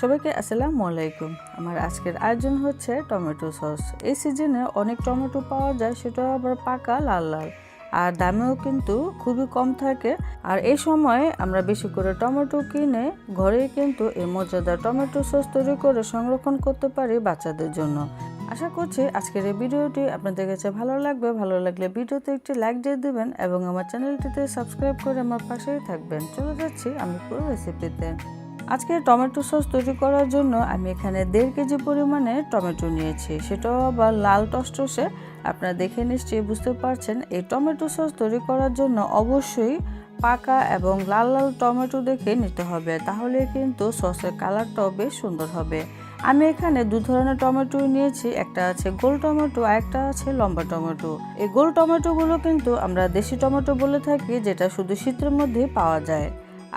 সবাইকে আসসালামু আলাইকুম। আমার আজকের আয়োজন হচ্ছে টমেটো সস। এই সিজনে অনেক টমেটো পাওয়া যায়, সেটা আবার পাকা, লাল লাল। আর দামেও কিন্তু খুবই কম থাকে। আর এই সময় আমরা বেশি করে টমেটো কিনে ঘরেই কিন্তু এই মজাদার টমেটো সস তৈরি করে সংরক্ষণ করতে পারি বাচ্চাদের জন্য। আশা করছি আজকের এই ভিডিওটি আপনাদের কাছে ভালো লাগবে। ভালো লাগলে ভিডিওতে একটি লাইক দিয়ে দেবেন এবং আমার চ্যানেলটিতে সাবস্ক্রাইব করে আমার পাশেই থাকবেন। চলে যাচ্ছি আমি পুরো রেসিপিতে আজকে টমেটো সস তৈরি করার জন্য আমি এখানে দেড় কেজি পরিমাণে টমেটো নিয়েছি। সেটাও আবার লাল টসটসে। আপনারা দেখে নিশ্চয়ই বুঝতে পারছেন, এই টমেটো সস তৈরি করার জন্য অবশ্যই পাকা এবং লাল লাল টমেটো দেখে নিতে হবে, তাহলে কিন্তু সসের কালারটাও বেশ সুন্দর হবে। আমি এখানে দু ধরনের টমেটো নিয়েছি, একটা আছে গোল টমেটো, আর একটা আছে লম্বা টমেটো। এই গোল টমেটোগুলো কিন্তু আমরা দেশি টমেটো বলে থাকি, যেটা শুধু শীতের মধ্যেই পাওয়া যায়।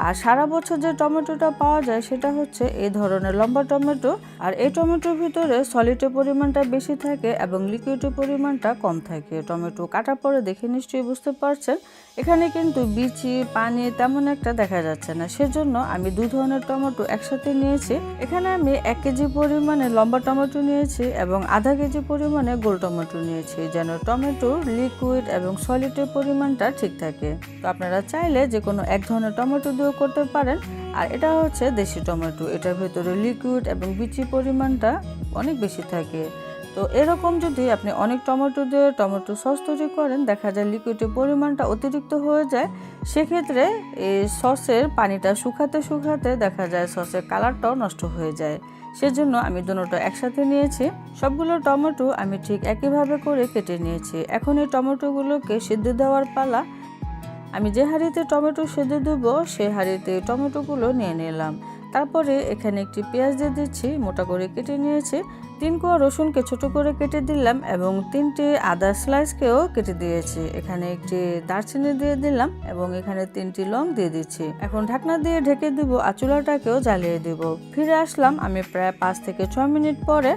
আর সারা বছর যে টমেটোটা পাওয়া যায় সেটা হচ্ছে এই ধরনের লম্বা টমেটো। আর এই টমেটোর ভিতরে সলিডের পরিমাণটা বেশি থাকে এবং লিকুইডের পরিমাণটা কম থাকে। টমেটো কাটার পরে দেখে নিশ্চয়ই বুঝতে পারছেন। এখানে কিন্তু বিচি, পানি তেমন একটা দেখা যাচ্ছে না। সেজন্য আমি দু ধরনের টমেটো একসাথে নিয়েছি। এখানে আমি এক কেজি পরিমাণে লম্বা টমেটো নিয়েছি এবং আধা কেজি পরিমাণে গোল টমেটো নিয়েছি, যেন টমেটোর লিকুইড এবং সলিডের পরিমাণটা ঠিক থাকে। তো আপনারা চাইলে যে কোনো এক ধরনের টমেটো দিয়েও করতে পারেন। আর এটা হচ্ছে দেশি টমেটো। এটার ভেতরে লিকুইড এবং বিচি পরিমাণটা অনেক বেশি থাকে। তো এরকম যদি আপনি অনেক টমেটো দিয়ে টমেটো সস তৈরি করেন, দেখা যায় লিকুইডের পরিমাণটা অতিরিক্ত হয়ে যায়। সেক্ষেত্রে এই সসের পানিটা শুকাতে শুকাতে দেখা যায় সসের কালারটাও নষ্ট হয়ে যায়। সেজন্য আমি দুটো একসাথে নিয়েছি। সবগুলো টমেটো আমি ঠিক একইভাবে করে কেটে নিয়েছি। এখন এই টমেটোগুলোকে সিদ্ধ দেওয়ার পালা আমি যে হাঁড়িতে টমেটো সেদ্ধ দেবো সেই হাঁড়িতে টমেটোগুলো নিয়ে নিলাম। তারপরে এখানে একটি পেঁয়াজ দিয়ে দিচ্ছি, মোটা করে কেটে নিয়েছি। তিন কোয়া রসুনকে ছোট করে কেটে দিলাম এবং তিনটি আদা স্লাইসকেও কেটে দিয়েছি। এখানে একটি দারচিনি দিয়ে দিলাম এবং এখানে তিনটি লং দিয়ে দিচ্ছি। এখন ঢাকনা দিয়ে ঢেকে দিব, আর চুলাটাকেও জ্বালিয়ে দিব। ফিরে আসলাম আমি প্রায় পাঁচ থেকে ছয় মিনিট পরে।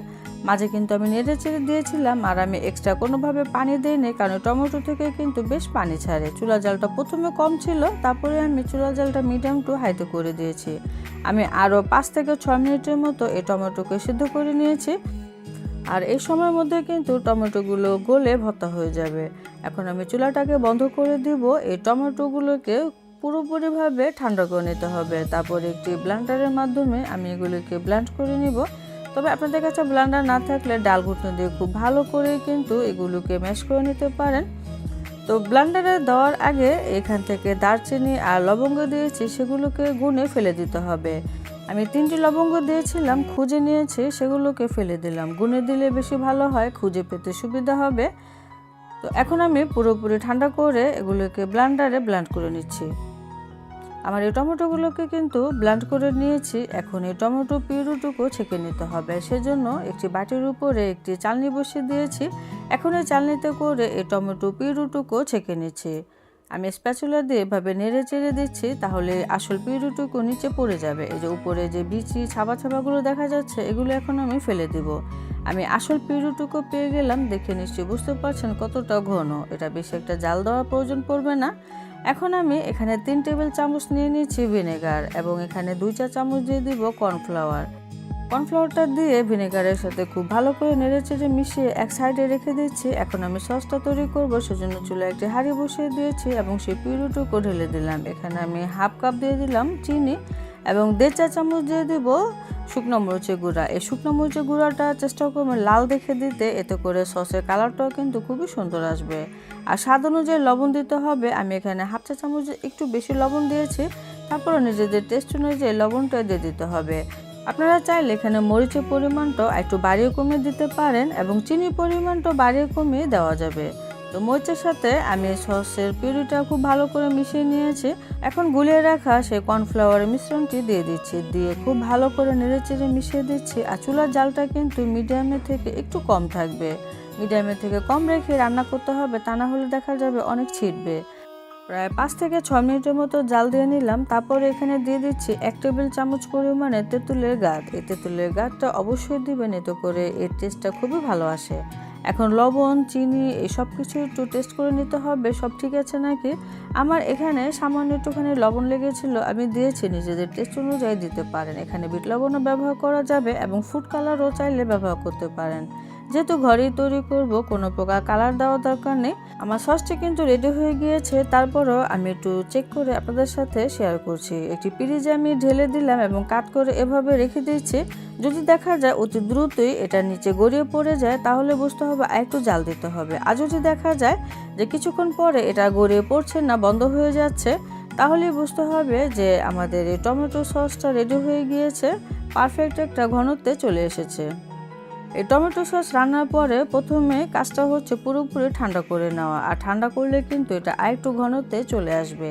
মাঝে কিন্তু আমি নেড়ে চেড়ে দিয়েছিলাম, আর আমি এক্সট্রা কোনোভাবে পানি দিইনি, কারণ টমেটো থেকে কিন্তু বেশ পানি ছাড়ে। চুলা জালটা প্রথমে কম ছিল, তারপরে আমি চুলা জালটা মিডিয়াম টু হাইতে করে দিয়েছি। আমি আরও পাঁচ থেকে ছয় মিনিটের মতো এই টমেটোকে সিদ্ধ করে নিয়েছি। আর এই সময়ের মধ্যে কিন্তু টমেটোগুলো গলে ভর্তা হয়ে যাবে। এখন আমি চুলাটাকে বন্ধ করে দিব। এই টমেটোগুলোকে পুরোপুরিভাবে ঠান্ডা করে নিতে হবে। তারপর একটি ব্লান্ডারের মাধ্যমে আমি এগুলোকে ব্লান্ড করে নিব। তবে আপনাদের কাছে ব্লান্ডার না থাকলে ডাল ঘুটনি দিয়ে খুব ভালো করে কিন্তু এগুলোকে ম্যাশ করে নিতে পারেন। তো ব্লান্ডারে দেওয়ার আগে এখান থেকে দারচিনি আর লবঙ্গ দিয়েছি, সেগুলোকে গুনে ফেলে দিতে হবে। আমি তিনটি লবঙ্গ দিয়েছিলাম, খুঁজে নিয়েছি, সেগুলোকে ফেলে দিলাম। গুনে দিলে বেশি ভালো হয়, খুঁজে পেতে সুবিধা হবে। তো এখন আমি পুরোপুরি ঠান্ডা করে এগুলোকে ব্লান্ডারে ব্লান্ড করে নিচ্ছি। আমার এই টমেটোগুলোকে কিন্তু ব্লান্ড করে নিয়েছি। এখন এই টমেটো পিউরিটুকু ছেঁকে নিতে হবে। সেজন্য একটি বাটির উপরে একটি চালনি বসিয়ে দিয়েছি। এখন এই চালনিতে করে এই টমেটো পিউরিটুকু ছেঁকে নিচ্ছি। আমি স্প্যাচুলা দিয়ে এভাবে নেড়ে চেড়ে দিচ্ছি, তাহলে আসল পিউরিটুকু নিচে পড়ে যাবে। এই যে উপরে যে বিচি ছাবা ছাবাগুলো দেখা যাচ্ছে, এগুলো এখন আমি ফেলে দিব। আমি আসল পিউরিটুকু পেয়ে গেলাম, দেখে নিশ্চয়ই বুঝতে পারছেন কতটা ঘন। এটা বেশি একটা জাল দেওয়ার প্রয়োজন পড়বে না। এখন আমি এখানে তিন টেবিল চামচ নিয়ে নিয়েছি ভিনেগার এবং এখানে দুই চা চামচ দিয়ে দিব কর্নফ্লাওয়ার। কর্নফ্লাওয়ারটা দিয়ে ভিনেগারের সাথে খুব ভালো করে নেড়ে চেড়ে মিশিয়ে এক সাইডে রেখে দিচ্ছি। এখন আমি সসটা তৈরি করব, সেজন্য চুলায় একটি হাঁড়ি বসিয়ে দিয়েছি এবং সেই পিউরিটুকু ঢেলে দিলাম। এখানে আমি হাফ কাপ দিয়ে দিলাম চিনি এবং দেড় চা চামচ দিয়ে দিব শুকনো মরিচের গুঁড়া। এই শুকনো মরিচের গুঁড়াটা চেষ্টা করব লাল দেখে দিতে, এতে করে সসের কালারটাও কিন্তু খুবই সুন্দর আসবে। আর স্বাদ অনুযায়ী লবণ দিতে হবে। আমি এখানে হাফ চা চামচ একটু বেশি লবণ দিয়েছি। তারপরে নিজেদের টেস্ট অনুযায়ী লবণটা দিয়ে দিতে হবে। আপনারা চাইলে এখানে মরিচের পরিমাণটাও একটু বাড়িয়ে কমিয়ে দিতে পারেন এবং চিনির পরিমাণটাও বাড়িয়ে কমিয়ে দেওয়া যাবে। তো মরিচের সাথে আমি সসের পিউরিটা খুব ভালো করে মিশিয়ে নিয়েছি। এখন গুলিয়ে রাখা সেই কর্নফ্লাওয়ারের মিশ্রণটি দিয়ে দিচ্ছি। দিয়ে খুব ভালো করে নেড়ে চেড়ে মিশিয়ে দিচ্ছি আর চুলার জালটা কিন্তু মিডিয়ামের থেকে একটু কম থাকবে। মিডিয়ামের থেকে কম রেখে রান্না করতে হবে তা না হলে দেখা যাবে অনেক ছিটবে। প্রায় পাঁচ থেকে ছ মিনিটের মতো জাল দিয়ে নিলাম। তারপরে এখানে দিয়ে দিচ্ছি এক টেবিল চামচ পরিমাণে তেঁতুলের গাছ এই তেঁতুলের গাছটা অবশ্যই দিবেন, এতে করে এর টেস্টটা খুবই ভালো আসে। এখন লবণ, চিনি, এই সব কিছু একটু টেস্ট করে নিতে হবে, সব ঠিক আছে নাকি? আমার এখানে সামান্য একটুখানি লবণ লেগেছিল, আমি দিয়েছি, নিজেদের টেস্ট অনুযায়ী দিতে পারেন। এখানে বিট লবণও ব্যবহার করা যাবে এবং ফুড কালারও চাইলে ব্যবহার করতে পারেন। যেহেতু ঘরেই তৈরি করব, কোনো প্রকার কালার দেওয়ার দরকার নেই। আমার সসটি কিন্তু রেডি হয়ে গিয়েছে, তারপরও আমি একটু চেক করে আপনাদের সাথে শেয়ার করছি। একটি পিরিজে আমি ঢেলে দিলাম এবং কাট করে এভাবে রেখে দিচ্ছি যদি দেখা যায় অতি দ্রুতই এটা নিচে গড়িয়ে পড়ে যায়, তাহলে বুঝতে হবে আর একটু জাল দিতে হবে। আর যদি দেখা যায় যে কিছুক্ষণ পরে এটা গড়িয়ে পড়ছে না, বন্ধ হয়ে যাচ্ছে, তাহলেই বুঝতে হবে যে আমাদের এই টমেটো সসটা রেডি হয়ে গিয়েছে। পারফেক্ট একটা ঘনত্বে চলে এসেছে। এই টমেটো সস রান্নার পরে প্রথমে কাজটা হচ্ছে পুরোপুরি ঠান্ডা করে নেওয়া। আর ঠান্ডা করলে কিন্তু এটা আরেকটু ঘনতে চলে আসবে।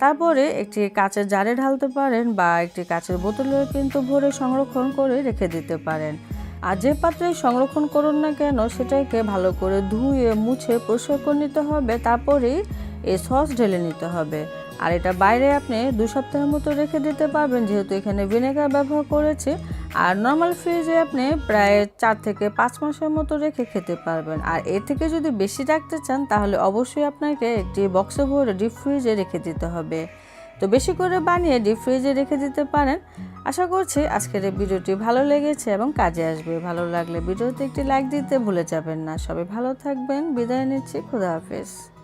তারপরে একটি কাঁচের জারে ঢালতে পারেন বা একটি কাঁচের বোতলে কিন্তু ভরে সংরক্ষণ করে রেখে দিতে পারেন। আর যে পাত্রে সংরক্ষণ করুন না কেন, সেটাকে ভালো করে ধুয়ে, মুছে পরিষ্কার করে নিতে হবে। তারপরেই এই সস ঢেলে নিতে হবে। আর এটা বাইরে আপনি দু সপ্তাহের মতো রেখে দিতে পারবেন, যেহেতু এখানে ভিনেগার ব্যবহার করেছে। আর নর্মাল ফ্রিজে আপনি প্রায় চার থেকে পাঁচ মাসের মতো রেখে খেতে পারবেন। আর এর থেকে যদি বেশি রাখতে চান, তাহলে অবশ্যই আপনাকে একটি বক্সে ভরে ডিপ ফ্রিজে রেখে দিতে হবে। তো বেশি করে বানিয়ে ডিপ ফ্রিজে রেখে দিতে পারেন। আশা করছি আজকের এই ভিডিওটি ভালো লেগেছে এবং কাজে আসবে। ভালো লাগলে ভিডিওতে একটি লাইক দিতে ভুলে যাবেন না। সবাই ভালো থাকবেন। বিদায় নিচ্ছি। খুদা হাফেজ।